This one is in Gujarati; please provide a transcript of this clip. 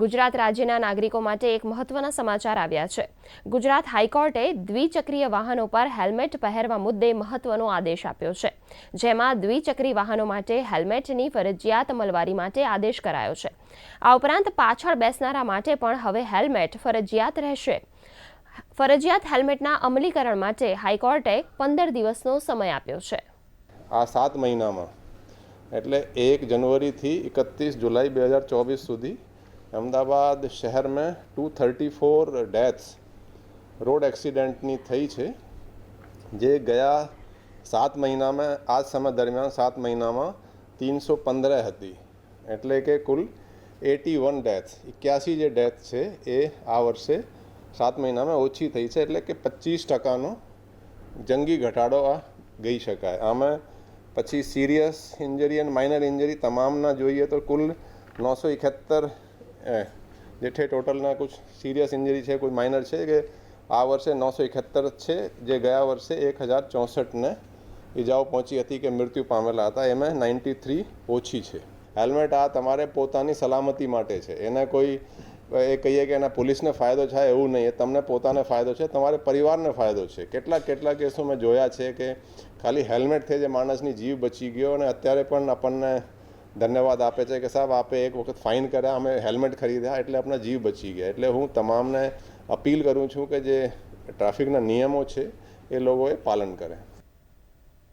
ગુજરાત રાજ્યના નાગરિકો માટે એક મહત્વના સમાચાર આવ્યા છે. ગુજરાત હાઈકોર્ટે દ્વિચક્રીય વાહનો પર હેલ્મેટ પહેરવા મુદ્દે મહત્વનો આદેશ આપ્યો છે. જેમાં દ્વિચક્રી વાહનો માટે હેલ્મેટની ફરજિયાત અમલવારી માટે આદેશ કરાયો છે. આ ઉપરાંત પાછળ બેસનારા માટે પણ હવે હેલ્મેટ ફરજિયાત રહેશે. ફરજિયાત હેલ્મેટના અમલીકરણ માટે હાઈકોર્ટે પંદર દિવસનો સમય આપ્યો છે. આ સાત મહિનામાં, એટલે એક જનવરીથી એકત્રીસ જુલાઈ બે હજાર ચોવીસ સુધી અમદાવાદ શહેરમાં two thirty four deaths road એક્સિડન્ટની થઈ છે. જે ગયા સાત મહિનામાં આ સમય દરમિયાન સાત મહિનામાં તીનસો પંદર હતી. એટલે કે કુલ એટી વન ડેથ એક્યાસી જે ડેથ છે, એ આ વર્ષે સાત મહિનામાં ઓછી થઈ છે. એટલે કે પચીસ ટકાનો જંગી ઘટાડો આ ગઈ શકાય. આમાં પછી સિરિયસ ઇન્જરી અને માઇનર ઇન્જરી તમામના જોઈએ તો કુલ નવસો એકોતેર જે જેઠે ટોટલના કુછ સિરિયસ ઇન્જરી છે, કોઈ માઇનર છે કે આ વર્ષે નવસો એકોતેર છે, જે ગયા વર્ષે એક હજાર ચોસઠને ઈજાઓ પહોંચી હતી કે મૃત્યુ પામેલા હતા, એમાં નાઇન્ટી થ્રી ઓછી છે. હેલ્મેટ આ તમારે પોતાની સલામતી માટે છે. એને કોઈ, એ કહીએ કે એના પોલીસને ફાયદો થાય એવું નહીં. એ તમને પોતાને ફાયદો છે, તમારે પરિવારને ફાયદો છે. કેટલાક કેટલા કેસો મેં જોયા છે કે ખાલી હેલ્મેટથી જે માણસની જીવ બચી ગયો અને અત્યારે પણ આપણને ધન્યવાદ આપે છે કે સાહેબ, આપે એક વખત ફાઇન કર્યા, અમે હેલ્મેટ ખરીદ્યા એટલે આપણા જીવ બચી ગયા. એટલે હું તમામને અપીલ કરું છું કે જે ટ્રાફિકના નિયમો છે એ લોકોએ પાલન કરે.